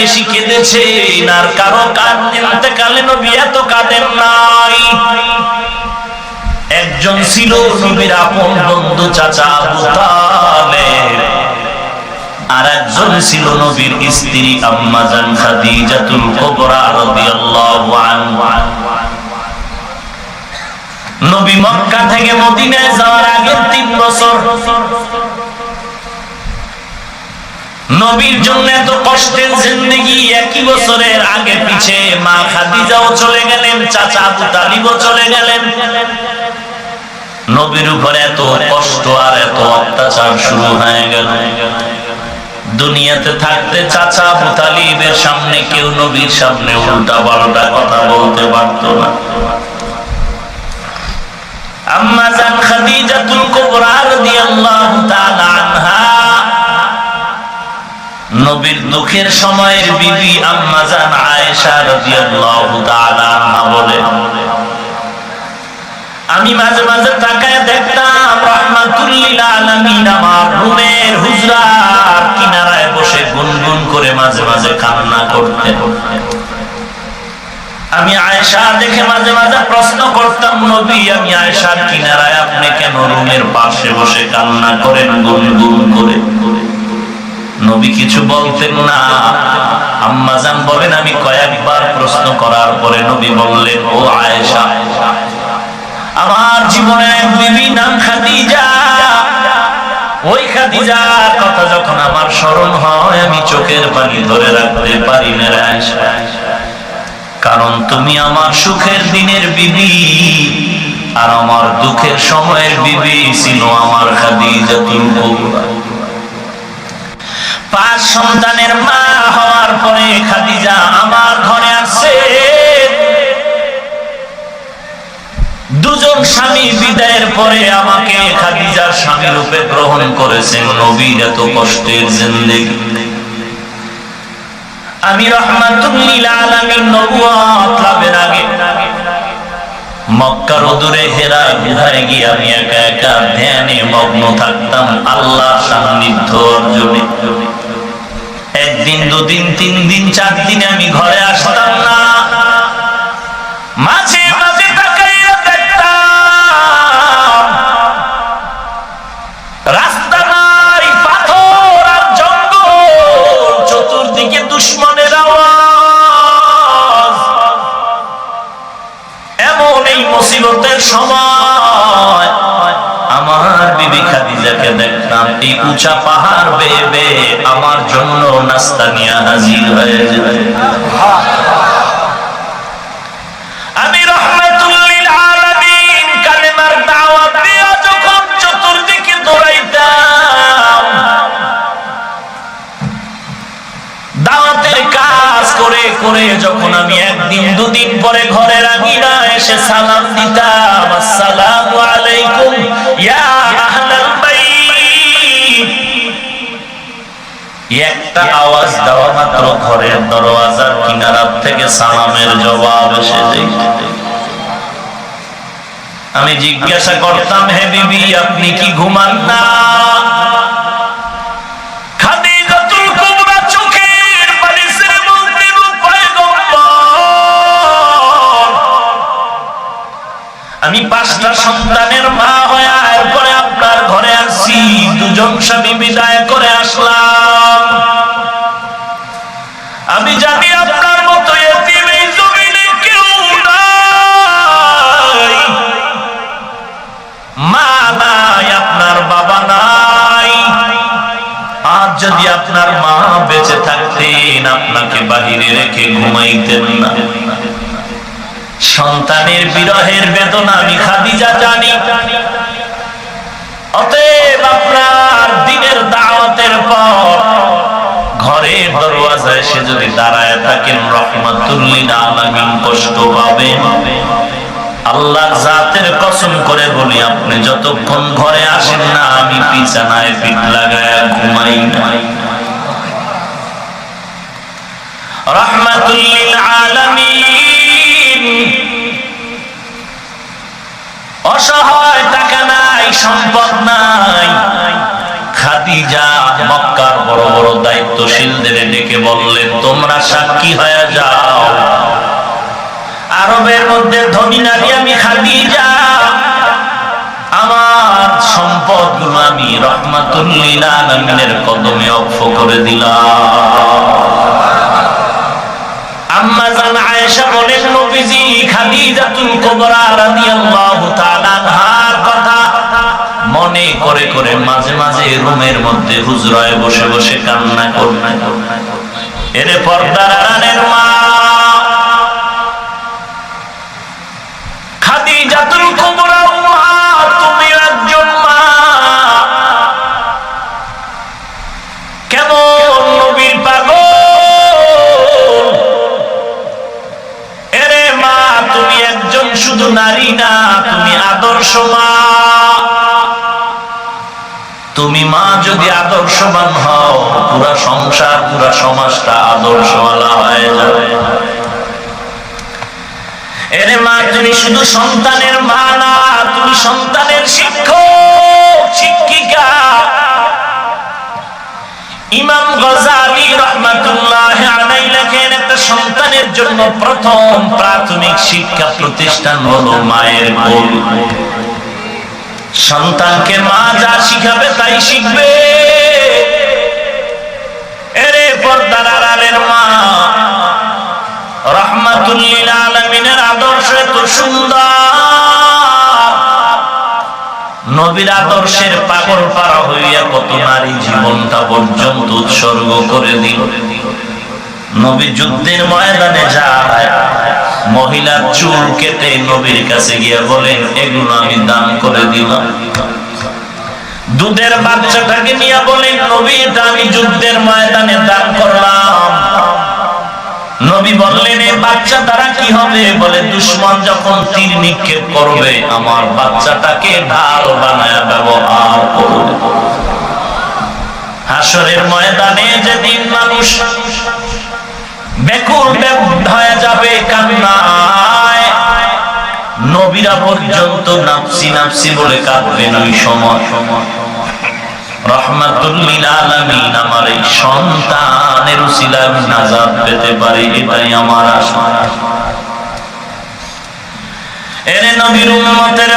বেশি কেঁদেছেন আর কারও কান কালে নবী এত কাঁদেন নাই। একজন ছিল নবীর আপন বন্ধু চাচা আবু তালেব। আর একজন ছিল নবীর স্ত্রী আম্মা জান খাদিজাতুল কুবরা রাদিয়াল্লাহু আনহা। নবী মক্কা থেকে মদিনায় যাওয়ার আগে তিন বছর নবীর জন্য এত কষ্টের জিন্দগি, একই বছরের আগে পিছে মা খাদিজাও চলে গেলেন, চাচা আবু তালিবও চলে গেলেন। নবীর উপরে এত কষ্ট আর এত অত্যাচার শুরু হয়ে গেল। দুনিয়াতে থাকতে চাচা আবু তালিবের সামনে কেউ নবীর সামনে উল্টা পাল্টা কথা বলতে পারত না। আম্মা জান খাদিজাতুল কুবরা রাদিয়াল্লাহু তাআলা নবীর দুঃখের সময়ের বিবি আম্মা জান আয়েশা রাদিয়াল্লাহু তাআলা আনহা বলে, আমি মাঝে মাঝে তাকায় দেখতাম রহমাতুল আলামিন আমার রুমের হুজরার কিনারায় বসে গুনগুন করে মাঝে মাঝে কান্না করতেন। আমি আয়েশা দেখে মাঝে মাঝে প্রশ্ন করতাম, নবী, আমি আয়েশার কিনারায় আপনি কেন রুমের পাশে বসে কান্না করেন গুনগুন করে করে? নবী কিছু বলতেন না। আম্মাজান বলেন, আমি কয়েকবার প্রশ্ন করার পরে নবী বললেন, ও আয়েশা, আমার জীবনে এক বিবি নাম খাদিজা। ওই খাদিজার কথা যখন আমার স্মরণ হয়, আমি চোখের পানি ধরে রাখতে পারি না আয়েশা। কারণ তুমি আমার সুখের দিনের বিবি, আর আমার দুঃখের সময়ের বিবি ছিল আমার খাদিজাতুল কুবরা। পাঁচ সন্তানের মা হওয়ার পরে খাদিজা আমার ঘরে আসছে দুজন স্বামী বিদায়ের পরে আমাকে খাদিজার স্বামী রূপে গ্রহণ করেছেন। নবীর এত কষ্টের জিন্দেগি। আমি রহমাতুল্লিল আলামিন নবুয়ত লাভের আগে মক্কার দূরে হেরা গুহায় গিয়ে আমি একা একা ধ্যানে মগ্ন থাকতাম আল্লাহ সান্নিধ্য অর্জনে। একদিন দুদিন তিন দিন, চার দিন আমি ঘরে আসতাম না। মাঝে মাঝে পাথর জঙ্গল, চতুর্দিকে এমন এই সময় এই উঁচা পাহাড় বেয়ে আমার জন্য নাস্তা নিয়ে হাজির হয়ে যেত আমি যখন দাওয়াতের কাজ করে করে যখন আমি একদিন দুদিন পরে ঘরের আঙিনা এসে সালাম দিতাম, আসসালামু আলাইকুম, ইয়া একটা আওয়াজ দেওয়া মাত্র ঘরের দরওয়াজার কিনারা থেকে সালামের জবাব এসে আমি জিজ্ঞাসা করতাম হে বিবি আপনি কি ঘুমান না? খাদিজাতুল কুবরা চোখের পানি ছেড়ে বলতেন, "ও পয়গম্বর, আমি পাঁচটা সন্তানের মা হয়ে এরপরে আপনার ঘরে আসি। দুজন স্বামী বিদায় বেঁচে থাকতেন, আপনাকে বাহিরে রেখে ঘুমাইতেন না। সন্তানের বিরহের বেদনা আমি খাদিজা জানি। অতএব আপনার দিনের দাওয়াতের পর ঘরের দরওয়াজায় সে যদি দাঁড়ায় থাকেন, রহমাতুল্লিল আলামিন কষ্ট পাবেন। আল্লাহর জাতের কসম করে বলি, আপনি যতক্ষণ ঘরে আসেন না, আমি বিছানায় পিঠ লাগায় ঘুমাই না। অসহায় টাকা নাই, সম্পদ নাই। খাদিজা মক্কার বড় বড় দায়িত্বশীলদের ডেকে বললেন তোমরা সাক্ষী হয়ে যাও। আরবের মধ্যে ধনী নারী আমি খাদিজা। আমার সম্পদগুলো আমি রহমাতুল্লিল আলমিনের কদমে অক্ষ করে দিলাম আম্মা আয়েশা বলেন নবীজি খাদিজাতুল কুবরা রাদিয়াল্লাহু তাআলা আনহার কথা মনে করে করে মাঝে মাঝে রুমের মধ্যে হুজরায় বসে বসে কান্না করনা এরে পর্দার আড়ালের মা, খাদিজাতুল কুবরা তুমি একজন মা। কেমন তুমি একজন শুধু নারী না, তুমি আদর্শ মা তুমি মা যদি আদর্শবান হও, পুরা সংসার, পুরা সমাজটা আদর্শওয়ালা হয়ে যাবে। এরে মা, তুমি শুধু সন্তানের মা না, তুমি সন্তানের শিক্ষক, শিক্ষিকা। ইমাম গজালি রহমাতুল্লাহ লেখেন একটা সন্তানের জন্য প্রথম প্রাথমিক শিক্ষা প্রতিষ্ঠান হলো মায়ের কোল সন্তানকে মা যা শিখাবে তাই শিখবে। এরে পর্দার আড়ালের মা রহমাতুল্লিল আলমিনের আদর্শ এত সুন্দর। নবীর আদর্শের পাগল পারা হইয়া কত নারী জীবনটা পর্যন্ত উৎসর্গ করে দিল। নবী যুদ্ধের ময়দানে যায়। মহিলার চুল কেটে নবীর কাছে গিয়ে বলেন, এগুলো আমি দান করে দিলাম। দুধের বাচ্চাটাকে নিয়ে বলেন, নবী, এটা আমি যুদ্ধের ময়দানে দান করলাম। নবী বললেন এই বাচ্চা দ্বারা কি হবে? বলে, দুশ্মন যখন তীর নিক্ষেপ করবে, আমার বাচ্চাটাকে ঢাল বানায় ব্যবহার করবে। হাসরের ময়দানে যেদিন মানুষ বেকুল হয়ে যাবে কান্নায়। নবীরা পর্যন্ত নাপসি নাপসি বলে কাঁদবেন ওই সময়। রহমাতুল্লিল সন্তানের নাজাত পেতে পারি, এটাই আমার এরে নবীর উম্মতের